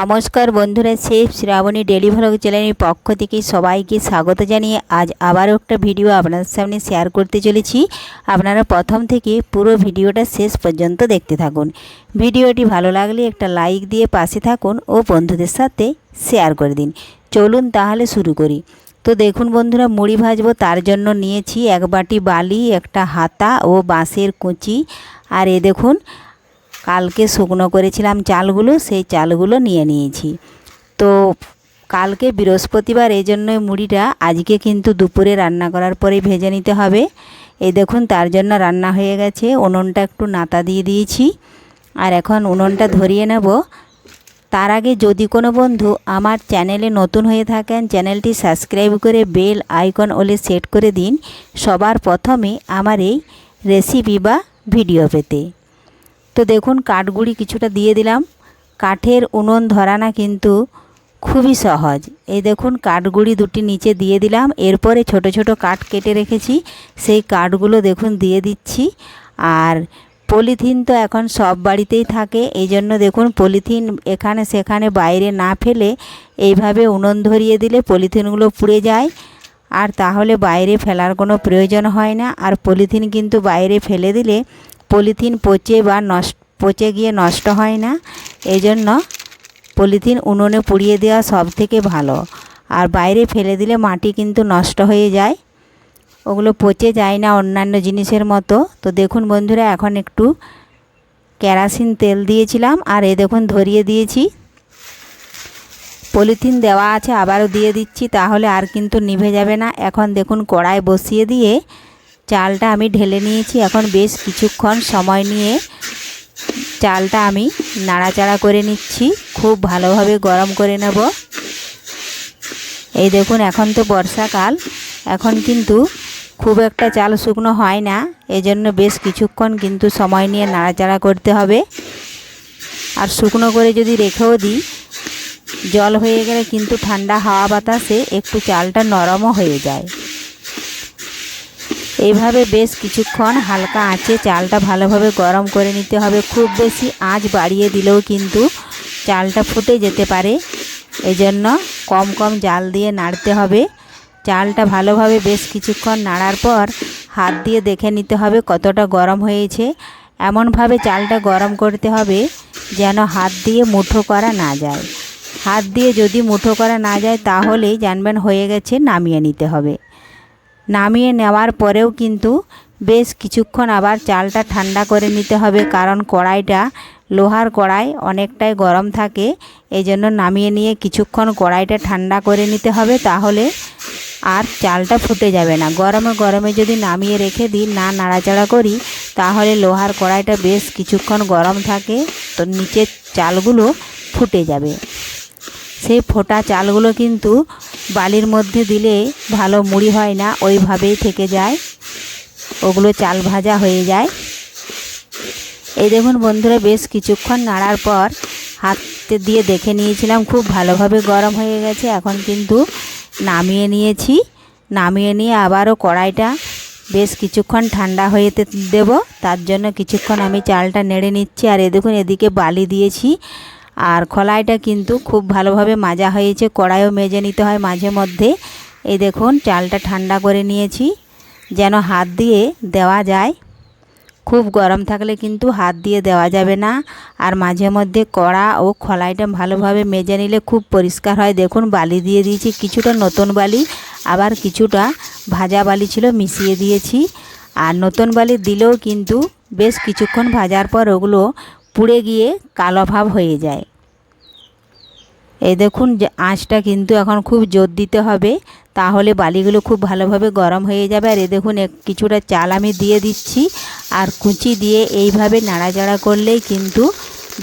নমস্কার বন্ধুরা chef Shrabani daily vlog চ্যানেলের পক্ষ থেকে সবাইকে স্বাগত জানিয়ে আজ আবারও একটা ভিডিও আপনাদের সামনে শেয়ার করতে চলেছি। আপনারা প্রথম থেকে পুরো ভিডিওটা শেষ পর্যন্ত দেখতে থাকুন। ভিডিওটি ভালো লাগলে একটা লাইক দিয়ে পাশে থাকুন ও বন্ধুদের সাথে শেয়ার করে দিন। চলুন তাহলে শুরু করি। তো দেখুন বন্ধুরা, মুড়ি ভাজবো তার জন্য নিয়েছি এক বাটি বালি, একটা হাতা ও বাঁশের কুচি। আর এ দেখুন কালকে শুকনো করেছিলাম চালগুলো, সেই চালগুলো নিয়ে নিয়েছি। তো কালকে বৃহস্পতিবার এই জন্যই মুড়িটা, আজকে কিন্তু দুপুরে রান্না করার পরে ভেজে নিতে হবে। এই দেখুন, তার জন্য রান্না হয়ে গেছে। উনুনটা একটু নাতা দিয়ে দিয়েছি। আর এখন উনুনটা ধরিয়ে নেব। তার আগে যদি কোনো বন্ধু আমার চ্যানেলে নতুন হয়ে থাকেন, চ্যানেলটি সাবস্ক্রাইব করে বেল আইকন ওলে সেট করে দিন। সবার প্রথমে আমার এই রেসিপি বা ভিডিও পেতে। তো দেখুন, কাঠগুড়ি কিছুটা দিয়ে দিলাম। কাঠের উনুন ধরানা কিন্তু খুবই সহজ। এই দেখুন, কাঠগুড়ি দুটি নিচে দিয়ে দিলাম। এরপরে ছোট ছোট কাঠ কেটে রেখেছি। সেই কাঠগুলো দেখুন, দিয়ে দিচ্ছি। আর পলিথিন তো এখন সব বাড়িতেই থাকে। এই জন্য দেখুন, পলিথিন এখানে সেখানে বাইরে না ফেলে এইভাবে উনুন ধরিয়ে দিলে পলিথিনগুলো পুড়ে যায়। আর তাহলে বাইরে ফেলার কোনো প্রয়োজন হয় না। আর পলিথিন কিন্তু বাইরে ফেলে দিলে পলিথিন পচে বা নষ্ট, পচে গিয়ে নষ্ট হয় না। এই জন্য পলিথিন উনুনে পুড়িয়ে দেওয়া সব থেকে ভালো। আর বাইরে ফেলে দিলে মাটি কিন্তু নষ্ট হয়ে যায়। ওগুলো পচে যায় না অন্যান্য জিনিসের মতো। তো দেখুন বন্ধুরা, এখন একটু কেরাসিন তেল দিয়েছিলাম, আর এ দেখুন ধরিয়ে দিয়েছি। পলিথিন দেওয়া আছে, আবারও দিয়ে দিচ্ছি, তাহলে আর কিন্তু নিভে যাবে না। এখন দেখুন কড়াই বসিয়ে দিয়ে চালটা আমি ঢেলে নিয়েছি। এখন বেশ কিছুক্ষণ সময় নিয়ে চালটা আমি নাড়াচাড়া করে নিচ্ছি। খুব ভালোভাবে গরম করে নেব। এই দেখুন, এখন তো বর্ষাকাল। এখন কিন্তু খুব একটা চাল শুকনো হয় না। এজন্য বেশ কিছুক্ষণ কিন্তু সময় নিয়ে নাড়াচাড়া করতে হবে। আর শুকনো করে যদি রেখেও দিই, জল হয়ে গেলে কিন্তু ঠান্ডা হাওয়া বাতাসে একটু চালটা নরমও হয়ে যায়। এইভাবে বেশ কিছুক্ষণ হালকা আঁচে চালটা ভালোভাবে গরম করে নিতে হবে। খুব বেশি আঁচ বাড়িয়ে দিলেও কিন্তু চালটা ফুটে যেতে পারে। এজন্য কম কম জাল দিয়ে নাড়তে হবে। চালটা ভালোভাবে বেশ কিছুক্ষণ নাড়ার পর হাত দিয়ে দেখে নিতে হবে কতটা গরম হয়েছে। এমনভাবে চালটা গরম করতে হবে যেন হাত দিয়ে মুঠো করা না যায়। হাত দিয়ে যদি মুঠো করা না যায় তাহলেই জানবেন হয়ে গেছে নামিয়ে নিতে হবে। নামিয়ে নেওয়ার পরেও কিন্তু বেশ কিছুক্ষণ আবার চালটা ঠান্ডা করে নিতে হবে, কারণ কড়াইটা, লোহার কড়াই অনেকটাই গরম থাকে। এই জন্য নামিয়ে নিয়ে কিছুক্ষণ কড়াইটা ঠান্ডা করে নিতে হবে, তাহলে আর চালটা ফুটে যাবে না। গরমে গরমে যদি নামিয়ে রেখে দিই, না নাড়াচাড়া করি, তাহলে লোহার কড়াইটা বেশ কিছুক্ষণ গরম থাকে, তো নিচের চালগুলো ফুটে যাবে। সেই ফোটা চালগুলো কিন্তু বালির মধ্যে দিলে ভালো মুড়ি হয় না, ওইভাবেই থেকে যায়। ওগুলো চাল ভাজা হয়ে যায়। এই দেখুন বন্ধুরা, বেশ কিছুক্ষণ নাড়ার পর হাতে দিয়ে দেখে নিয়েছিলাম, খুব ভালোভাবে গরম হয়ে গেছে। এখন কিন্তু নামিয়ে নিয়েছি। নামিয়ে নিয়ে আবারও কড়াইটা বেশ কিছুক্ষণ ঠান্ডা হয়ে দেব। তার জন্য কিছুক্ষণ আমি চালটা নেড়ে নিচ্ছি। আর এ দেখুন, এদিকে বালি দিয়েছি। আর খলাইটা কিন্তু খুব ভালোভাবে মাজা হয়েছে, কড়াইও মেজে নিতে হয় মাঝে মধ্যে। এই দেখুন, চালটা ঠান্ডা করে নিয়েছি, যেন হাত দিয়ে দেওয়া যায়। খুব গরম থাকলে কিন্তু হাত দিয়ে দেওয়া যাবে না। আর মাঝে মধ্যে কড়া ও খলাইটা ভালোভাবে মেজে নিলে খুব পরিষ্কার হয়। দেখুন, বালি দিয়ে দিয়েছি, কিছুটা নতুন বালি, আবার কিছুটা ভাজা বালি ছিল, মিশিয়ে দিয়েছি। আর নতুন বালি দিলেও কিন্তু বেশ কিছুক্ষণ ভাজার পর ওগুলো পুড়ে গিয়ে কালো ভাব হয়ে যায়। এই দেখুন, যে আঁচটা কিন্তু এখন খুব জোর দিতে হবে, তাহলে বালিগুলো খুব ভালোভাবে গরম হয়ে যাবে। আর এ দেখুন কিছুটা চাল আমি দিয়ে দিচ্ছি, আর কুচি দিয়ে এইভাবে নাড়াচাড়া করলেই কিন্তু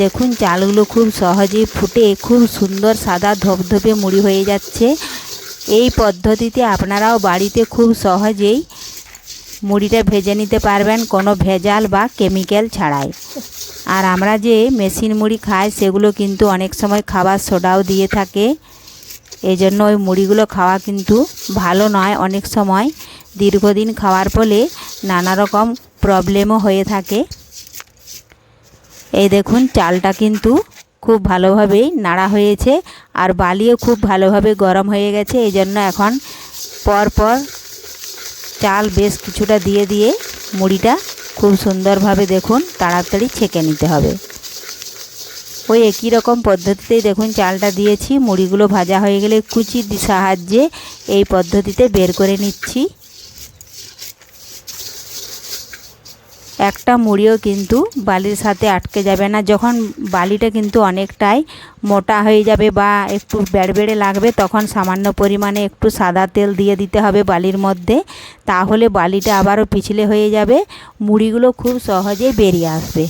দেখুন, চালগুলো খুব সহজেই ফুটে, খুব সুন্দর সাদা ধপধপে মুড়ি হয়ে যাচ্ছে। এই পদ্ধতিতে আপনারাও বাড়িতে খুব সহজেই মুড়িটা ভেজে নিতে পারবেন কোনো ভেজাল বা কেমিক্যাল ছাড়াই। আর আমরা যে মেশিন মুড়ি খাই, সেগুলো কিন্তু অনেক সময় খাবার সোডাও দিয়ে থাকে। এই জন্য ওই মুড়িগুলো খাওয়া কিন্তু ভালো নয়। অনেক সময় দীর্ঘদিন খাওয়ার ফলে নানা রকম প্রবলেমও হয়ে থাকে। এই দেখুন, চালটা কিন্তু খুব ভালোভাবেই নাড়া হয়েছে। আর বালিও খুব ভালোভাবে গরম হয়ে গেছে। এই জন্য এখন পর পর চাল বেশ কিছুটা দিয়ে দিয়ে মুড়িটা খুব সুন্দরভাবে দেখুন, তাড়াতাড়ি ছেঁকে নিতে হবে। ওই একই রকম পদ্ধতিতেই দেখুন, চালটা দিয়েছি, মুড়িগুলো ভাজা হয়ে গেলে কুচির সাহায্যে এই পদ্ধতিতে বের করে নিচ্ছি। একটা মুড়িও কিন্তু বালির সাথে আটকে যাবে না। যখন বালিটা কিন্তু অনেকটাই মোটা হয়ে যাবে বা একটু বেড়বেড়ে লাগবে, তখন সামান্য পরিমাণে একটু সাদা তেল দিয়ে দিতে হবে বালির মধ্যে। তাহলে বালিটা আবারও পিছলে হয়ে যাবে, মুড়িগুলো খুব সহজেই বেরিয়ে আসবে।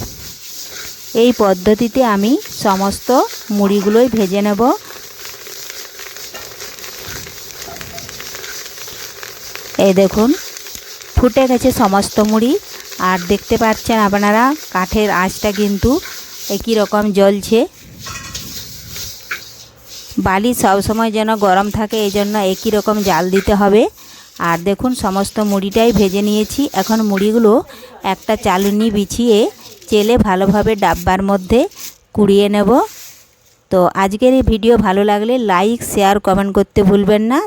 এই পদ্ধতিতে আমি সমস্ত মুড়িগুলোই ভেজে নেব। এই দেখুন, ফুটে গেছে সমস্ত মুড়ি। আর দেখতে পাচ্ছেন আপনারা, কাঠের আঁচটা কিন্তু একই রকম জ্বলছে। বালি সবসময় যেন গরম থাকে এই জন্য একই রকম জাল দিতে হবে। আর দেখুন, সমস্ত মুড়িটাই ভেজে নিয়েছি। এখন মুড়িগুলো একটা চালুনি বিছিয়ে চেলে ভালোভাবে ডাব্বার মধ্যে কুড়িয়ে নেব। তো আজকের এই ভিডিও ভালো লাগলে লাইক, শেয়ার, কমেন্ট করতে ভুলবেন না।